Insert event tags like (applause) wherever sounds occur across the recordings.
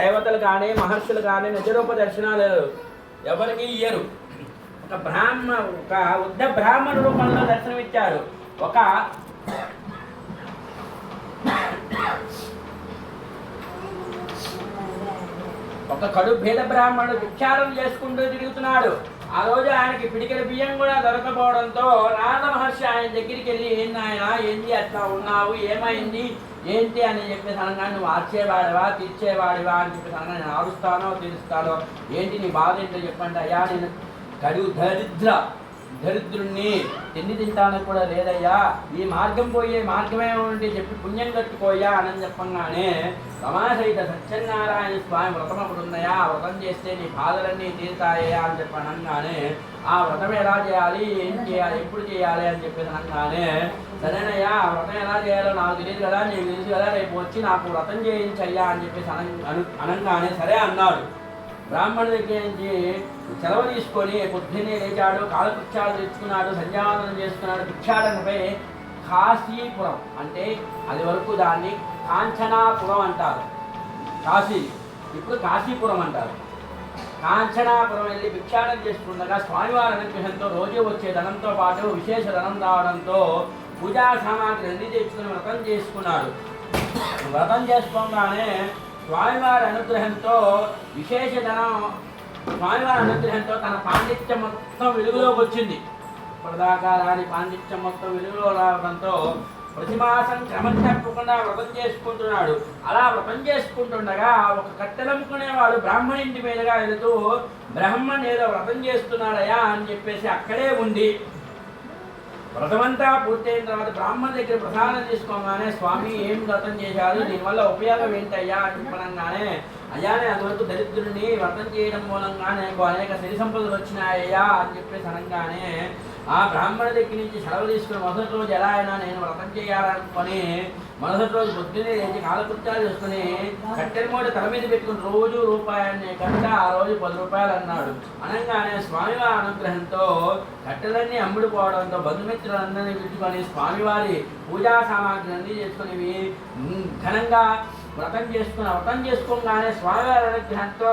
దేవతలు కానీ మహర్షులు కానీ నిజరూప దర్శనాలు ఎవరికి ఇయ్యరు. ఒక బ్రాహ్మ ఒక ఉద్ద బ్రాహ్మణ రూపంలో దర్శనమిచ్చారు. ఒక ఒక కడు భేద బ్రాహ్మణుడు విచారం చేసుకుంటూ తిరుగుతున్నాడు. ఆ రోజు ఆయనకి పిడికెల బియ్యం కూడా దొరకపోవడంతో నారద మహర్షి ఆయన దగ్గరికి వెళ్ళి ఏంది ఆయన ఏంది అట్లా ఉన్నావు? ఏమైంది? ఏంటి? అని చెప్పేసి అనగా నువ్వు ఆర్చేవాడివా తీర్చేవాడివా అని చెప్పేసి అనగా నేను ఆడుస్తానో తీరుస్తానో? ఏంటి నీ బాధ ఏంటో చెప్పండి అయ్యా నేను కడు దరిద్ర దరిద్రుణ్ణి తిండి తింటానికి కూడా లేదయ్యా. ఈ మార్గం పోయే మార్గమే ఉంటే చెప్పి పుణ్యం కట్టుకోయా అని చెప్పంగానే రమాసహిత సత్యనారాయణ స్వామి వ్రతం అప్పుడు ఉన్నాయా? వ్రతం చేస్తే నీ బాధలన్నీ తీరుతాయా అని చెప్పి అనగానే ఆ వ్రతం ఎలా చేయాలి? ఏం చేయాలి? ఎప్పుడు చేయాలి? అని చెప్పేసి అనగానే సరేనయ్యా వ్రతం ఎలా చేయాలో నాకు తెలియదు కదా నీకు తెలుసు కదా రేపు వచ్చి నాకు వ్రతం చేయించయ్యా అని చెప్పేసి అన అనగానే సరే అన్నాడు. బ్రాహ్మణ దగ్గర నుంచి సెలవు తీసుకొని పొద్దున్నే లేచాడు కాలకృత్యాలు తెచ్చుకున్నాడు సంధ్యావందనం చేసుకున్నాడు భిక్షాటనపై కాశీపురం అంటే అది వరకు దాన్ని కాంచనాపురం అంటారు. కాశీ ఇప్పుడు కాశీపురం అంటారు. కాంచనాపురం వెళ్ళి భిక్షాటం చేసుకుండగా స్వామివారి అనుగ్రహంతో రోజు వచ్చే ధనంతో పాటు విశేష ధనం రావడంతో పూజా సామాగ్రి అన్ని తెచ్చుకుని వ్రతం చేసుకున్నాడు. వ్రతం చేసుకోగానే స్వామివారి అనుగ్రహంతో విశేష ధనం స్వామివారి అనుగ్రహంతో తన పాండిత్యం మొత్తం వెలుగులోకి వచ్చింది. ఇప్పటిదాకా రాని పాండిత్యం మొత్తం వెలుగులో రావడంతో ప్రతిమాసం క్రమం తప్పకుండా వ్రతం చేసుకుంటున్నాడు. అలా వ్రతం చేసుకుంటుండగా ఒక కట్టెలమ్ముకునేవాడు బ్రాహ్మణ ఇంటి మీదుగా వెళుతూ బ్రహ్మణ్ ఏదో వ్రతం చేస్తున్నాడయా అని చెప్పేసి అక్కడే ఉండి వ్రతమంతా పూర్తయిన తర్వాత బ్రాహ్మణ దగ్గర ప్రసాదం తీసుకోగానే స్వామి ఏం వ్రతం చేశారు? దీనివల్ల ఉపయోగం ఏంటయ్యా అని చెప్పనంగానే అయ్యానే అంతవరకు దరిద్రుడిని వ్రతం చేయడం మూలంగానే అనేక సిరి సంపదలు వచ్చినాయ్యా అని చెప్పేసి అనగానే ఆ బ్రాహ్మణ దగ్గర నుంచి సెలవు తీసుకుని మొదటి రోజు ఎలా అయినా నేను వ్రతం చేయాలనుకొని మొదటి రోజు పొద్దున్నే లేచి కాలకృత్యాలు చేసుకుని కట్టెల మూట తల మీద పెట్టుకుని రోజు రూపాయన్ని కట్ట ఆ రోజు పది రూపాయలు అన్నాడు. అనగానే స్వామివారి అనుగ్రహంతో కట్టెలన్నీ అమ్ముడుపోవడంతో బంధుమిత్రులందరినీ పిలుచుకొని స్వామివారి పూజా సామాగ్రి అన్ని చేసుకునేవి ఘనంగా వ్రతం చేసుకుని వ్రతం చేసుకోగానే స్వామివారి అనుగ్రహంతో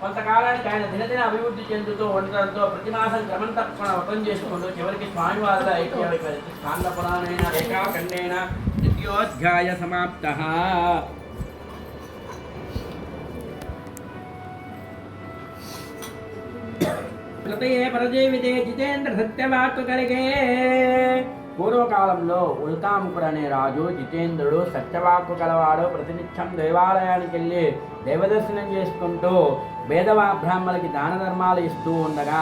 కొంతకాలానికి ఆయన దినదిన అభివృద్ధి చెందుతూ ఉండటంతో ప్రతి మాసం క్రమం తప్పకుండా వ్రతం చేసుకుంటూ చివరికి స్వామివారిలో ఐక్యమైపోయింది స్కాంద పురాణేన రేఖాఖండేన ద్వితీయోధ్యాయ సమాప్త. ప్రతయే పరజీవితే జితేంద్ర సత్యవాక్కు కలిగే. పూర్వకాలంలో ఉల్కాముకుడు అనే రాజు జితేంద్రుడు సత్యవాక్కు కలవాడు ప్రతినిత్యం దేవాలయానికి వెళ్ళి దేవదర్శనం చేసుకుంటూ వేదవా బ్రాహ్మణులకి దాన ధర్మాలు ఇస్తూ ఉండగా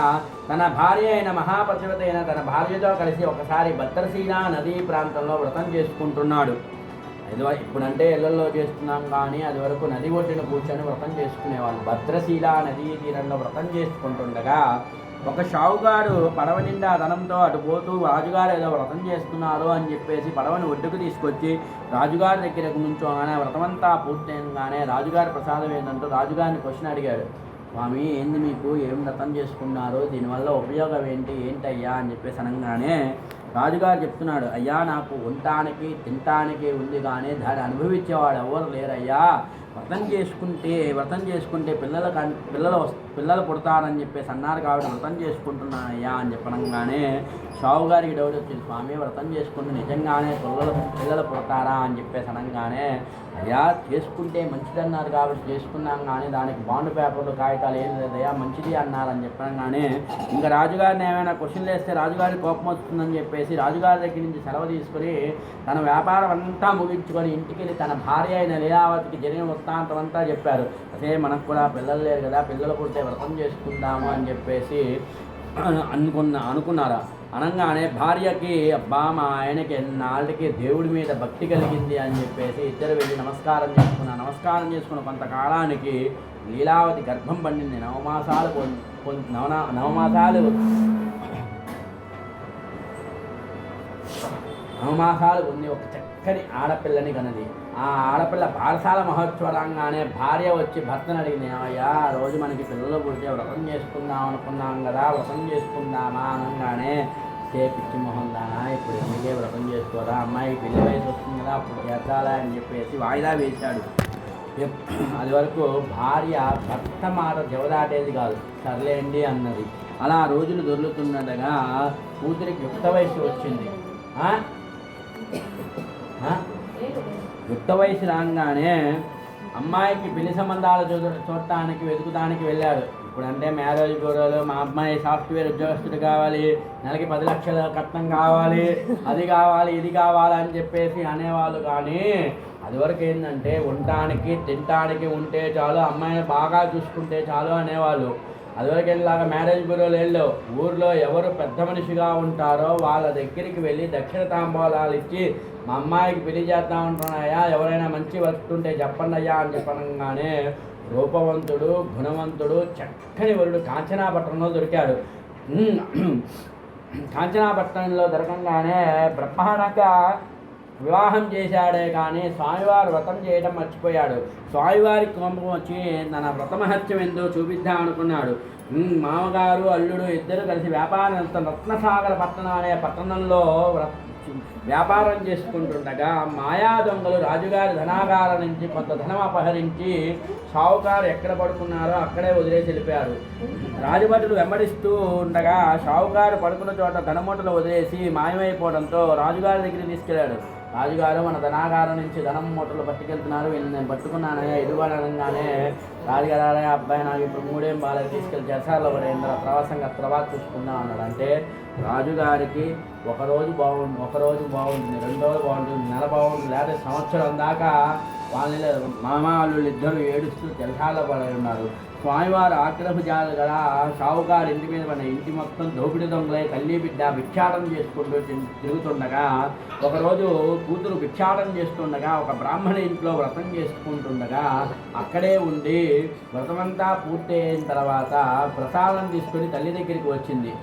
తన భార్య అయిన మహాపతివత అయిన తన భార్యతో కలిసి ఒకసారి భద్రశీల నదీ ప్రాంతంలో వ్రతం చేసుకుంటున్నాడు. ఇప్పుడంటే ఇళ్ళలో చేస్తున్నాం కానీ అది వరకు నది ఒడ్డున కూర్చొని వ్రతం చేసుకునేవాళ్ళు. భద్రశీల నదీ తీరంలో వ్రతం చేసుకుంటుండగా ఒక షావుగారు పడవ నిండా ధనంతో అటు పోతూ రాజుగారు ఏదో వ్రతం చేస్తున్నారు అని చెప్పేసి పడవని ఒడ్డుకు తీసుకొచ్చి రాజుగారి దగ్గరకు నుంచోగానే వ్రతమంతా పూర్తయినగానే రాజుగారి ప్రసాదం ఏంటంటూ రాజుగారిని క్వశ్చన్ అడిగాడు. స్వామి ఏంది మీకు? ఏం వ్రతం చేసుకున్నారు? దీనివల్ల ఉపయోగం ఏంటి? ఏంటయ్యా? అని చెప్పేసి అనగానే రాజుగారు చెప్తున్నాడు అయ్యా నాకు ఉండటానికి తినటానికి ఉంది కానీ దాన్ని అనుభవించేవాడు ఎవరు లేరయ్యా? వ్రతం చేసుకుంటే వ్రతం చేసుకుంటే పిల్లల కన్- పిల్లలు పిల్లలు పుడతారని చెప్పేసి అన్నారు కాబట్టి వ్రతం చేసుకుంటున్నాయా అని చెప్పడంగానే షావుగారికి డౌట్ వచ్చింది స్వామి వ్రతం చేసుకుంటే నిజంగానే పిల్లలు పిల్లలు పుడతారా? అని చెప్పేసి అనగానే అయ్యా చేసుకుంటే మంచిదన్నారు కాబట్టి చేసుకున్నాం కానీ దానికి బాండ్ పేపర్లు కాగితాలు ఏం లేదయ్యా మంచిది అన్నారని చెప్పగానే ఇంకా రాజుగారిని ఏమైనా క్వశ్చన్లు వేస్తే రాజుగారి కోపం వస్తుందని చెప్పేసి రాజుగారి దగ్గర నుంచి సెలవు తీసుకుని తన వ్యాపారం అంతా ముగించుకొని ఇంటికి వెళ్ళి తన భార్య అయిన లీలావతికి జరిగిన వృత్తాంతం అంతా చెప్పారు. అదే మనకు కూడా పిల్లలు లేరు కదా పిల్లలు పుడితే వ్రతం చేసుకుందాము అని చెప్పేసి అనుకున్న అనుకున్నారా? అనగానే భార్యకి అబ్బా మా ఆయనకి ఎన్నాళ్ళకి దేవుడి మీద భక్తి కలిగింది అని చెప్పేసి ఇద్దరు వెళ్ళి నమస్కారం చేసుకున్న నమస్కారం చేసుకున్న కొంతకాలానికి లీలావతి గర్భం పండింది. నవమాసాలు పొం- నవన నవమాసాలు నవమాసాలు ఉంది ఒక చక్కని ఆడపిల్లని కనది ఆ ఆడపిల్ల బాలసాల మహోత్సవరంగానే భార్య వచ్చి భర్తను అడిగింది ఏమయ్యా రోజు మనకి పిల్లలు పుడితే వ్రతం చేసుకుందాం అనుకున్నాం కదా వ్రతం చేసుకుందామా అనగానే సే పిచ్చి మొహం దానా ఇప్పుడు ఎందుకే వ్రతం చేసుకోరా? అమ్మాయి పెళ్ళి వయసు వస్తుంది కదా అప్పుడు చేద్దాలా అని చెప్పేసి వాయిదా వేశాడు. అది వరకు భార్య భర్త మాట జవదాటేది కాదు సర్లేండి అన్నది. అలా రోజులు దొర్లుతుండగా కూతురికి యుక్త వయసు వచ్చింది. ఆ? యుక్త వయసు రాగానే అమ్మాయికి పెళ్ళి సంబంధాలు చూ చూడటానికి వెతుకుతానికి వెళ్ళాడు. ఇప్పుడంటే మ్యారేజ్ బ్యూరోలు మా అమ్మాయి సాఫ్ట్వేర్ ఉద్యోగస్తుడు కావాలి నెలకి పది లక్షల కట్నం కావాలి అది కావాలి ఇది కావాలి అని చెప్పేసి అనేవాళ్ళు కానీ అది వరకు ఏంటంటే ఉండటానికి తినటానికి ఉంటే చాలు అమ్మాయిని బాగా చూసుకుంటే చాలు అనేవాళ్ళు. అదివరకు వెళ్ళాక మ్యారేజ్ బ్యూరోలు వెళ్ళు ఊర్లో ఎవరు పెద్ద మనిషిగా ఉంటారో వాళ్ళ దగ్గరికి వెళ్ళి దక్షిణ తాంబూలాలు ఇచ్చి మా అమ్మాయికి పెళ్ళి చేద్దాం ఉంటున్నాయా ఎవరైనా మంచి వస్తుంటే చెప్పండి అయ్యా అని చెప్పనగానే రూపవంతుడు గుణవంతుడు చక్కని వరుడు కాంచనాపట్నంలో దొరికాడు. (clears throat) కాంచనాపట్నంలో దొరకంగానే బ్రహ్మాండంగా వివాహం చేశాడే కానీ స్వామివారు వ్రతం చేయడం మర్చిపోయాడు. స్వామివారి కోపం వచ్చి తన వ్రతమహత్యం ఏందో చూపిద్దాం అనుకున్నాడు. మామగారు అల్లుడు ఇద్దరు కలిసి వ్యాపారం రత్నసాగర పట్టణం అనే పట్టణంలో వ్యాపారం చేసుకుంటుండగా మాయా దొంగలు రాజుగారి ధనాగార నుంచి కొంత ధనం అపహరించి షావుకారు ఎక్కడ పడుకున్నారో అక్కడే వదిలేసి వెళ్ళిపోయారు. రాజభటులు వెంబడిస్తూ ఉండగా షావుకారు పడుకున్న చోట ధనమూటలు వదిలేసి మాయమైపోవడంతో రాజుగారి దగ్గరికి తీసుకెళ్ళాడు. రాజుగారు మన ధనాగారం నుంచి ధనం మూటలు పట్టుకెళ్తున్నారు. వీళ్ళని నేను పట్టుకున్నానయ్యా ఇదిగోని అనగానే రాజుగారు అబ్బాయి నాకు ఇప్పుడు మూడేం బాగాలేదు తీసుకెళ్ళి జసాల్లో పడేంద్ర ప్రవాసంగా తర్వాత చూసుకుందాం అన్నాడు. అంటే రాజుగారికి ఒకరోజు బాగుంటుంది ఒక రోజు బాగుంటుంది రెండు రోజులు బాగుంటుంది నెల బాగుంటుంది లేదా సంవత్సరం దాకా వాళ్ళని మామ వాళ్ళు ఇద్దరు ఏడుస్తూ జలసాల్లో పడి ఉన్నారు స్వామివారు ఆగ్రహ జాలు గల షావుకారు ఇంటి మీద మన ఇంటి మొత్తం దోపిడి దొంగలై తల్లి బిడ్డ భిక్షాటం చేసుకుంటూ తిరుగుతుండగా ఒకరోజు కూతురు భిక్షాటం చేస్తుండగా ఒక బ్రాహ్మణ ఇంట్లో వ్రతం చేసుకుంటుండగా అక్కడే ఉండి వ్రతమంతా పూర్తి అయిన తర్వాత ప్రసాదం తీసుకొని తల్లి దగ్గరికి వచ్చింది.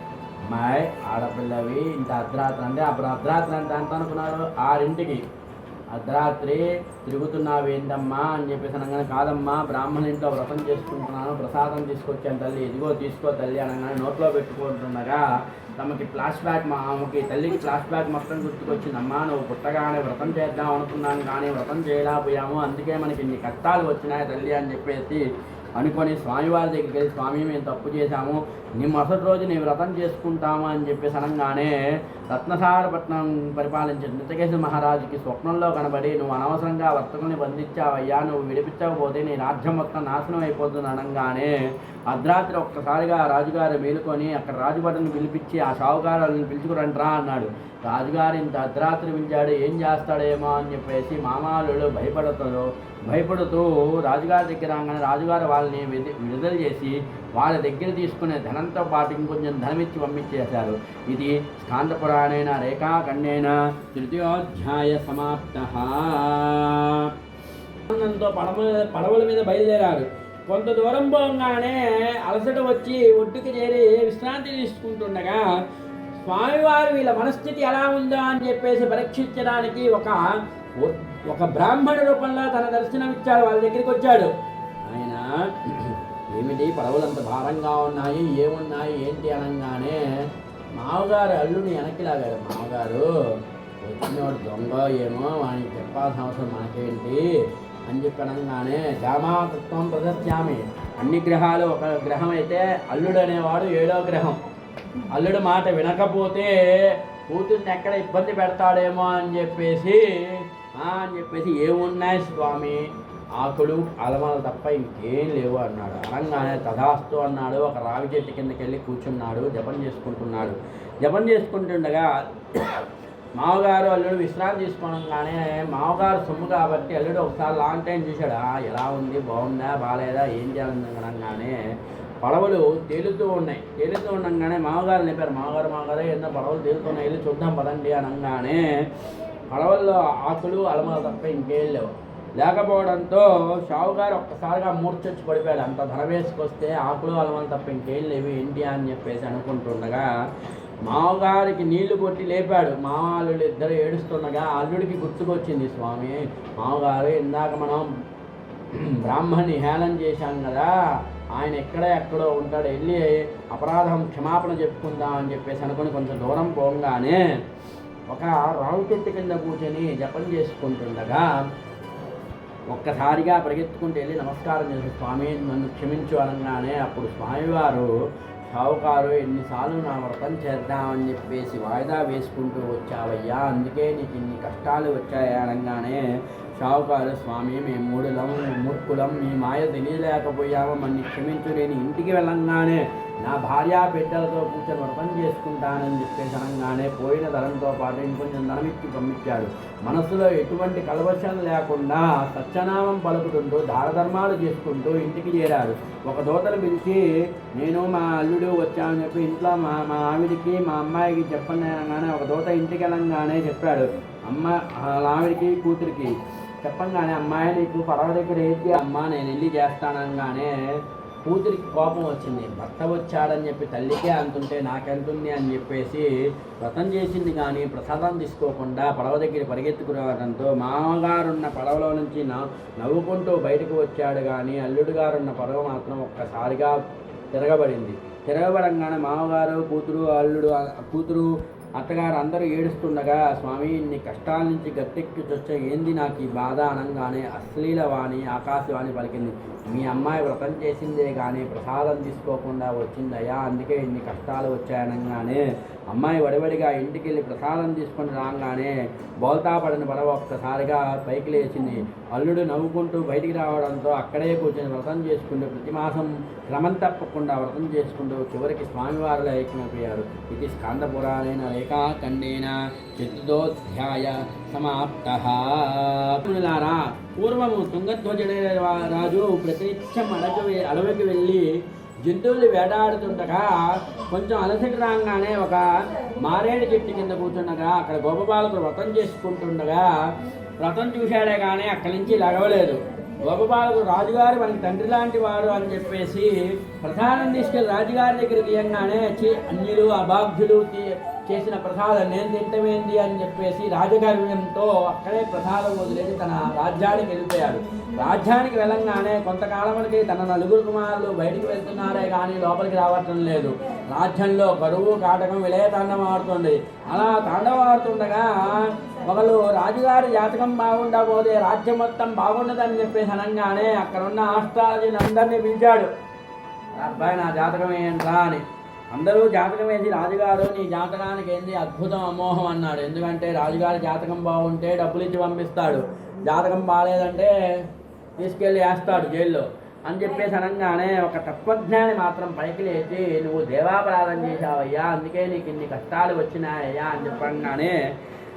అమ్మాయి ఆడపిల్లవి ఇంత అర్ధరాత్రి అంటే అప్పుడు అర్ధరాత్రి అంటే ఎంత అనుకున్నారు? ఆరింటికి. అర్ధరాత్రి తిరుగుతున్నావు ఏంటమ్మా అని చెప్పేసి అనగానే కాదమ్మా బ్రాహ్మణ ఇంట్లో వ్రతం చేసుకుంటున్నాను ప్రసాదం తీసుకొచ్చాను తల్లి. ఇదిగో తీసుకో తల్లి అనగానే నోట్లో పెట్టుకుంటుండగా తమకి ఫ్లాష్ బ్యాక్ మా ఆమెకి తల్లికి ఫ్లాష్ బ్యాక్ మొత్తం గుర్తుకొచ్చిందమ్మా. నువ్వు పుట్టగానే వ్రతం చేద్దాం అనుకున్నాను కానీ వ్రతం చేయలేకపోయాము. అందుకే మనకి ఇన్ని కష్టాలు వచ్చినాయి తల్లి అని చెప్పేసి అనుకొని స్వామివారి దగ్గరికి వెళ్ళి స్వామి మేము తప్పు చేశాము. నీ మరుసటి రోజు నీ వ్రతం చేసుకుంటాము? అని చెప్పేసి అనగానే రత్నసారపట్నం పరిపాలించిన నృతకేశ్వర మహారాజుకి స్వప్నంలో కనబడి నువ్వు అనవసరంగా వర్తకుని బంధించావయ్యా నువ్వు విడిపించకపోతే నీ రాజ్యం మొత్తం నాశనం అయిపోతుంది అనగానే అర్ధరాత్రి ఒక్కసారిగా రాజుగారు మేలుకొని అక్కడ రాజుభటను పిలిపించి ఆ షావుకారులను పిలుచుకురంట్రా అన్నాడు. రాజుగారు ఇంత అర్ధరాత్రి పిలిచాడు ఏం చేస్తాడేమో అని చెప్పేసి మామాలు భయపడతారు. భయపడుతూ రాజుగారి దగ్గర రాగానే రాజుగారు వాళ్ళని విడుదల చేసి వాళ్ళ దగ్గర తీసుకునే ధనంతో పాటు ఇంకొంచెం ధనం ఇచ్చి పంపించేశారు. ఇది స్కాంద రేఖాఖండైన తృతీయోధ్యాయ సమాప్త. ఆనందంతో పడవ పడవల మీద బయలుదేరారు. కొంత దూరం పోగానే అలసట వచ్చి ఒడ్డుకి చేరి విశ్రాంతి తీసుకుంటుండగా స్వామివారు వీళ్ళ మనస్థితి ఎలా ఉందా అని చెప్పేసి పరీక్షించడానికి ఒక ఒక బ్రాహ్మణ రూపంలో తన దర్శనం ఇచ్చాడు వాళ్ళ దగ్గరికి వచ్చాడు. ఆయన ఏమిటి పడవలు అంత భారంగా ఉన్నాయి? ఏమున్నాయి? ఏంటి అనగానే మామగారు అల్లుని వెనక్కి లాగారు. మామగారు వచ్చినోడు దొంగ ఏమో వానికి చెప్పాల్సిన అవసరం మనకేంటి? అని చెప్పి అనగానే జామాతత్వం ప్రదర్శ్యామి. అన్ని గ్రహాలు ఒక గ్రహం అయితే అల్లుడు అనేవాడు ఏడో గ్రహం. అల్లుడు మాట వినకపోతే కూతుర్ని ఎక్కడ ఇబ్బంది పెడతాడేమో అని చెప్పేసి అని చెప్పేసి ఏమున్నాయి స్వామి? ఆకులు అలమలు తప్ప ఇంకేం లేవు అన్నాడు. అనగానే తదాస్తు అన్నాడు ఒక రావి చెట్టు కిందకి వెళ్ళి కూర్చున్నాడు జపం చేసుకుంటున్నాడు. జపం చేసుకుంటుండగా మామగారు అల్లుడు విశ్రాంతి తీసుకోగానే మామగారు సొమ్ము కాబట్టి అల్లుడు ఒకసారి లాంగ్ టైం చూశాడు. ఎలా ఉంది? బాగుందా? బాగాలేదా? ఏం చేయాలని అనగానే పడవలు తేలుతూ ఉన్నాయి. తేలుతూ ఉండగానే మామగారు లేపారు. మామగారు మామగారు ఎన్నో పడవలు తేలుతున్నాయి వెళ్ళి చూద్దాం పదండి అనగానే పడవల్లో ఆకులు అలమలు తప్ప ఇంకేం లేవు. లేకపోవడంతో షావుగారు ఒక్కసారిగా మూర్చొచ్చి పడిపోయాడు. అంత ధర వేసుకొస్తే ఆకులు అలమలు తప్ప ఇంకేం లేవు. ఏంటి అని చెప్పేసి అనుకుంటుండగా మామగారికి నీళ్ళు కొట్టి లేపాడు. మామల్లుడు ఇద్దరు ఏడుస్తుండగా అల్లుడికి గుర్తుకొచ్చింది స్వామి మామగారు ఇందాక మనం బ్రాహ్మణ్ణి హేళన చేశాం కదా ఆయన ఎక్కడ ఎక్కడో ఉంటాడు. వెళ్ళి అపరాధం క్షమాపణ చెప్పుకుందాం అని చెప్పేసి అనుకుని కొంచెం దూరం పోగానే ఒక రావు చెట్టు కింద కూర్చొని జపం చేసుకుంటుండగా ఒక్కసారిగా పరిగెత్తుకుంటూ వెళ్ళి నమస్కారం చేసి స్వామి నన్ను క్షమించు అనగానే అప్పుడు స్వామివారు షావుకారు ఎన్నిసార్లు నా వ్రతం చేద్దామని చెప్పేసి వాయిదా వేసుకుంటూ వచ్చావయ్యా. అందుకే నీకు ఇన్ని కష్టాలు వచ్చాయి అనగానే షావుకారు స్వామి మేము మూడులం మూర్ఖులం మీ మాయ తెలియలేకపోయాము మన్ని క్షమించు నేను ఇంటికి వెళ్ళంగానే నా భార్య బిడ్డలతో కూర్చొని వ్రతం చేసుకుంటానని చెప్పేసి అనగానే పోయిన ధనంతో పాటు ఇంకొంచెం ధనం ఇచ్చి పంపించాడు. మనసులో ఎటువంటి కలవశం లేకుండా సత్యనామం పలుకుతుంటూ దారధర్మాలు చేసుకుంటూ ఇంటికి చేరాడు. ఒక దోతను పిలిచి నేను మా అల్లుడు వచ్చామని చెప్పి ఇంట్లో మా మా ఆవిడికి మా అమ్మాయికి చెప్పండి అనగానే ఒక దోత ఇంటికి వెళ్ళంగానే చెప్పాడు. అమ్మ వాళ్ళ ఆవిడికి కూతురికి చెప్పంగానే అమ్మాయి నీకు పడవ దగ్గర ఏంటి అమ్మ నేను వెళ్ళి చేస్తానగానే కూతురికి కోపం వచ్చింది. భర్త వచ్చాడని చెప్పి తల్లికే అంటుంటే నాకెంతుంది అని చెప్పేసి వ్రతం చేసింది కానీ ప్రసాదం తీసుకోకుండా పడవ దగ్గర పరిగెత్తుకురావడంతో మామగారున్న పడవలో నుంచి నా నవ్వుకుంటూ బయటకు వచ్చాడు కానీ అల్లుడు గారున్న పడవ మాత్రం ఒక్కసారిగా తిరగబడింది. తిరగబడంగానే మామగారు కూతురు అల్లుడు కూతురు అత్తగారు అందరూ ఏడుస్తుండగా స్వామి ఇన్ని కష్టాల నుంచి గట్టెక్కి ఏంది నాకు ఈ బాధ? అనగానే అశ్లీల వాణి ఆకాశవాణి పలికింది. మీ అమ్మాయి వ్రతం చేసిందే కానీ ప్రసాదం తీసుకోకుండా వచ్చిందయ్యా అందుకే ఇన్ని కష్టాలు వచ్చాయనగానే అమ్మాయి వడివడిగా ఇంటికి వెళ్ళి ప్రసాదం తీసుకొని రాగానే బోల్తా పడిన పడవ ఒక్కసారిగా పైకి లేచింది. అల్లుడు నవ్వుకుంటూ బయటికి రావడంతో అక్కడే కూర్చొని వ్రతం చేసుకుంటూ ప్రతి మాసం క్రమం తప్పకుండా వ్రతం చేసుకుంటూ చివరికి స్వామివారులు ఐక్యమైపోయారు. ఇది స్కాందపురాణైన రేఖాఖండేన చతుర్థోధ్యాయ సమాప్త. పూర్వము తుంగధ్వజుడే రాజు ప్రతినిత్యం అడవి అడవికి వెళ్ళి జంతువులు వేటాడుతుండగా కొంచెం అలసట రాగానే ఒక మారేడు చెట్టు కింద కూర్చుండగా అక్కడ గోపబాలకుడు వ్రతం చేసుకుంటుండగా వ్రతం చూశాడే కానీ అక్కడి నుంచి లగవలేదు గోపబాలకు రాజుగారు మనకి తండ్రి లాంటి వాడు అని చెప్పేసి ప్రధానం తీసుకెళ్ళి రాజుగారి దగ్గరికి ఇవ్వగానే అన్యులు అబాధ్యులు చేసిన ప్రసాదం నేను తింటమేంది అని చెప్పేసి రాజగర్వ్యంతో అక్కడే ప్రసాదం వదిలేసి తన రాజ్యానికి వెళ్ళిపోయాడు. రాజ్యానికి వెళ్ళంగానే కొంతకాలమునికి తన నలుగురు కుమారులు బయటికి వెళ్తున్నారే కానీ లోపలికి రావటం లేదు. రాజ్యంలో కరువు కాటకం విలయ తాండవం ఆడుతుంది. అలా తాండవం ఆడుతుండగా ఒకళ్ళు రాజుగారి జాతకం బాగుండబోదే రాజ్యం మొత్తం బాగుండదని చెప్పేసి అనగానే అక్కడ ఉన్న ఆస్ట్రాలజీని అందరినీ పిలిచాడు. అబ్బాయి నా జాతకం ఏంట్రా అని. అందరూ జాతకం వేసి రాజుగారు నీ జాతకానికి ఏంది అద్భుతం అమోహం అన్నాడు. ఎందుకంటే రాజుగారి జాతకం బాగుంటే డబ్బులు ఇచ్చి పంపిస్తాడు. జాతకం బాగాలేదంటే తీసుకెళ్ళి వేస్తాడు జైల్లో. అని చెప్పేసి అనగానే ఒక తత్వజ్ఞాని మాత్రం పైకి లేచి నువ్వు దేవాపరాధం చేశావయ్యా. అందుకే నీకు ఇన్ని కష్టాలు వచ్చినాయ్యా అని చెప్పంగానే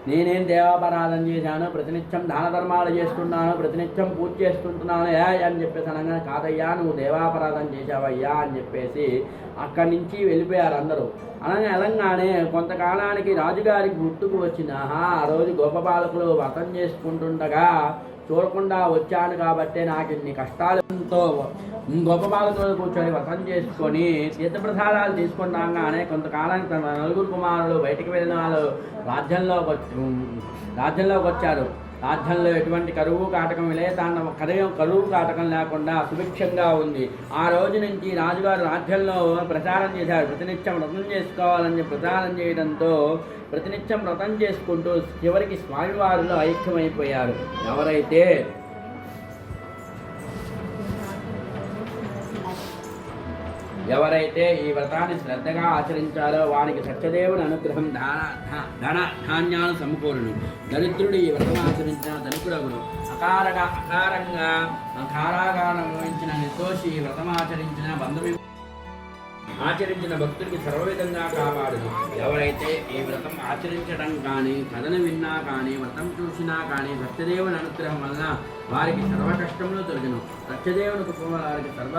నేనేం దేవాపరాధం చేశాను ప్రతినిత్యం దాన ధర్మాలు చేస్తున్నాను ప్రతినిత్యం పూజ చేసుకుంటున్నాను ఏ అని చెప్పేసి అనగానే కాదయ్యా నువ్వు దేవాపరాధం చేశావయ్యా అని చెప్పేసి అక్కడి నుంచి వెళ్ళిపోయారు అందరూ. అలాగే వెళ్ళంగానే కొంతకాలానికి రాజుగారికి గుర్తుకు వచ్చిన ఆహా ఆ రోజు గోపబాలకులు వ్రతం చేసుకుంటుండగా చూడకుండా వచ్చాను కాబట్టి నాకు ఇన్ని కష్టాలతో గోపబాలకులు కూర్చొని వ్రతం చేసుకొని తీర్థప్రసాదాలు తీసుకున్నాగానే కొంతకాలానికి తన నలుగురు కుమారులు బయటికి వెళ్ళిన వాళ్ళు రాజ్యంలోకి వచ్చి రాజ్యంలోకి వచ్చారు. రాజ్యంలో ఎటువంటి కరువు కాటకం విలయతాండం కరువు కరువు కాటకం లేకుండా సుభిక్షంగా ఉంది. ఆ రోజు నుంచి రాజుగారు రాజ్యంలో ప్రచారం చేశారు. ప్రతినిత్యం వ్రతం చేసుకోవాలని ప్రచారం చేయడంతో ప్రతినిత్యం వ్రతం చేసుకుంటూ చివరికి స్వామివారిలో ఐక్యమైపోయారు. ఎవరైతే ఎవరైతే ఈ వ్రతాన్ని శ్రద్ధగా ఆచరించారో వారికి సత్యదేవుని అనుగ్రహం దాన ధన ధాన్యాలు సమకూరును. దరిద్రుడు ఈ వ్రతం ఆచరించిన ధనికుడగును. అకారగా అకారంగా కారాగారం వహించిన నిర్దోషి ఈ వ్రతం ఆచరించిన బంధువు ఆచరించిన భక్తుడికి సర్వవిధంగా కాపాడును. ఎవరైతే ఈ వ్రతం ఆచరించడం కానీ కథను విన్నా కానీ వ్రతం చూసినా కానీ సత్యదేవుని అనుగ్రహం వలన వారికి సర్వ కష్టములు తొలగిను. సత్యదేవుని కుటుంబం వారికి సర్వ